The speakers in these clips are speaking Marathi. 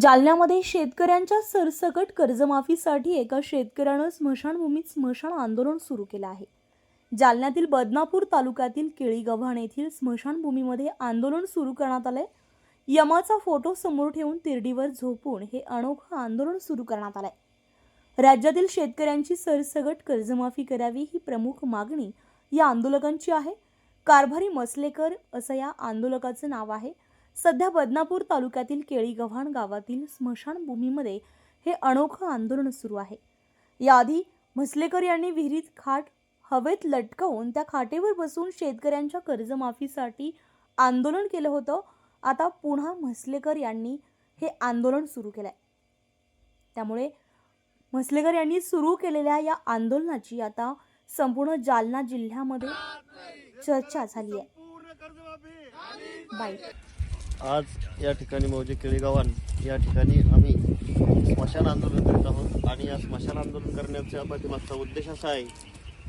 जालन्यामध्ये शेतकऱ्यांच्या सरसकट कर्जमाफीसाठी एका शेतकऱ्यानं स्मशानभूमीत स्मशान आंदोलन सुरू केलं आहे. जालन्यातील बदनापूर तालुक्यातील केळीगव्हाण येथील स्मशानभूमीमध्ये आंदोलन सुरू करण्यात आलंय. यमाचा फोटो समोर ठेवून तिरडीवर झोपून हे अनोखं आंदोलन सुरू करण्यात आलंय. राज्यातील शेतकऱ्यांची सरसगट कर्जमाफी करावी ही प्रमुख मागणी या आंदोलकांची आहे. कारभारी मसलेकर असं या आंदोलकाचं नाव आहे. सध्या बदनापूर तालुक्यातील केळीगव्हाण गावातील स्मशानभूमीमध्ये हे अनोखं आंदोलन सुरू आहे. याआधी म्हसलेकर यांनी विहिरीत खाट हवेत लटकवून त्या खाटेवर बसून शेतकऱ्यांच्या कर्जमाफीसाठी आंदोलन केलं होतं. आता पुन्हा म्हसलेकर यांनी हे आंदोलन सुरू केलंय. त्यामुळे म्हसलेकर यांनी सुरू केलेल्या या आंदोलनाची आता संपूर्ण जालना जिल्ह्यामध्ये चर्चा झाली आहे. बाईट आज या ठिकाणी मौजे केळीगावान या ठिकाणी आम्ही स्मशान आंदोलन करीत आहोत. आणि या स्मशान आंदोलन करण्याचा पाठीमागचा उद्देश असा आहे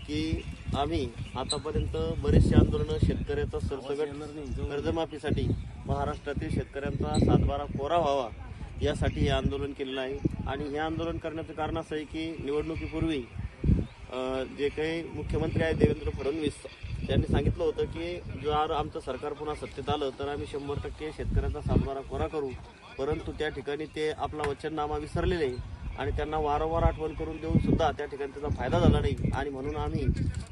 की आम्ही आतापर्यंत बरेचसे आंदोलनं शेतकऱ्याचा सरसगट कर्जमाफीसाठी महाराष्ट्रातील शेतकऱ्यांचा सातबारा कोरा व्हावा यासाठी हे आंदोलन केलेलं आहे. आणि हे आंदोलन करण्याचं कारण असं आहे की निवडणुकीपूर्वी जे काही मुख्यमंत्री आहेत देवेंद्र फडणवीस त्यांनी सांगितलं होतं की जर आमचं सरकार पुन्हा सत्तेत आलं तर आम्ही शंभर टक्के शेतकऱ्यांचा सातबारा कोरा करू. परंतु त्या ठिकाणी ते आपला वचननामा विसरलेले आणि त्यांना वारंवार आठवण करून देऊन सुद्धा त्या ठिकाणी त्याचा फायदा झाला नाही. आणि म्हणून आम्ही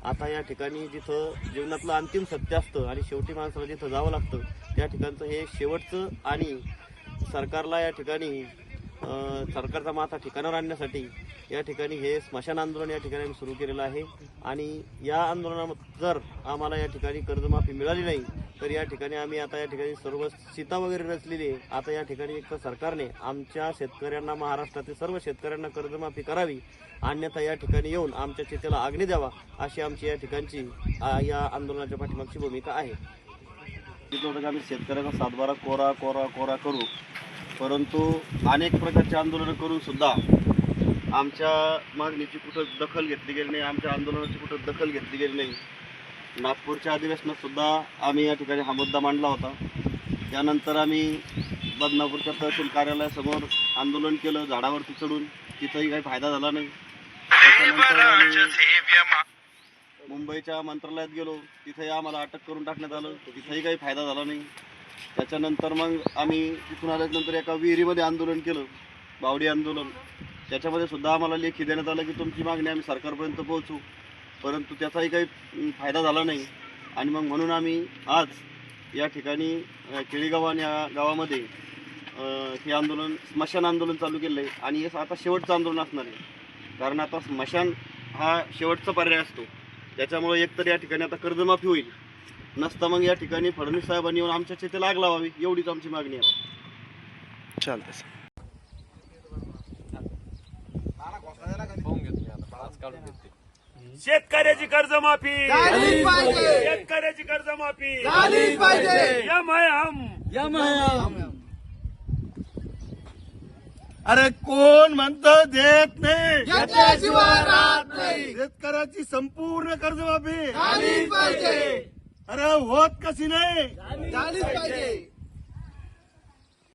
आता या ठिकाणी जिथं जीवनातलं अंतिम सत्य असतं आणि शेवटी माणसाला जिथं जावं लागतं त्या ठिकाणचं हे शेवटचं आणि सरकारला या ठिकाणी सरकारचा माथा ठिकाणावर आणण्यासाठी या ठिकाणी हे स्मशान आंदोलन या ठिकाणी आम्ही सुरू केलेलं आहे. आणि या आंदोलनात जर आम्हाला या ठिकाणी कर्जमाफी मिळाली नाही तर या ठिकाणी आम्ही आता या ठिकाणी सर्व सीता वगैरे रचलेली आहे. आता या ठिकाणी एक तर सरकारने आमच्या शेतकऱ्यांना महाराष्ट्रातील सर्व शेतकऱ्यांना कर्जमाफी करावी अन्यथा या ठिकाणी येऊन आमच्या चितेला आग्नी द्यावा अशी आमची या ठिकाणची या आंदोलनाच्या पाठीमागची भूमिका आहे. तिथं आम्ही शेतकऱ्यांना सातबारा कोरा कोरा कोरा करू परंतु अनेक प्रकारचे आंदोलनं करून सुद्धा आमच्या मागणीची कुठं दखल घेतली गेली नाही आमच्या आंदोलनाची कुठं दखल घेतली गेली नाही. नागपूरच्या अधिवेशनात सुद्धा आम्ही या ठिकाणी हा मुद्दा मांडला होता. त्यानंतर आम्ही बदनापूरच्या तहसील कार्यालयासमोर आंदोलन केलं झाडावरती चढून. तिथंही काही फायदा झाला नाही. त्याच्यानंतर आम्ही मुंबईच्या मंत्रालयात गेलो. तिथेही आम्हाला अटक करून टाकण्यात आलं. तिथेही काही फायदा झाला नाही. त्याच्यानंतर मग आम्ही तिथून आल्यानंतर एका विहिरीमध्ये आंदोलन केलं. बावडी आंदोलन. त्याच्यामध्ये सुद्धा आम्हाला लेखी देण्यात आलं की तुमची मागणी आम्ही सरकारपर्यंत पोहोचू. परंतु त्याचाही काही फायदा झाला नाही. आणि मग म्हणून आम्ही आज या ठिकाणी केळीगाव आणि या गावामध्ये हे आंदोलन स्मशान आंदोलन चालू केलं आहे आणि हे आता शेवटचं आंदोलन असणार आहे. कारण आता स्मशान हा शेवटचा पर्याय असतो. त्याच्यामुळे एकतर या ठिकाणी आता कर्जमाफी होईल. नसता मग या ठिकाणी फडणवीस साहेबांनी येऊन आमच्या शेती लाग लावावी एवढीच आमची मागणी आहे. शेतकऱ्याची कर्जमाफी. झालीच पाहिजे. शेतकऱ्याची कर्जमाफी. झालीच पाहिजे. यम है हम अरे कोण म्हणतं देत नाही? घेतल्याशिवाय राहत नाही. शेतकऱ्याची संपूर्ण कर्जमाफी. झालीच पाहिजे. अरे होत कशी नाही? झालीच पाहिजे.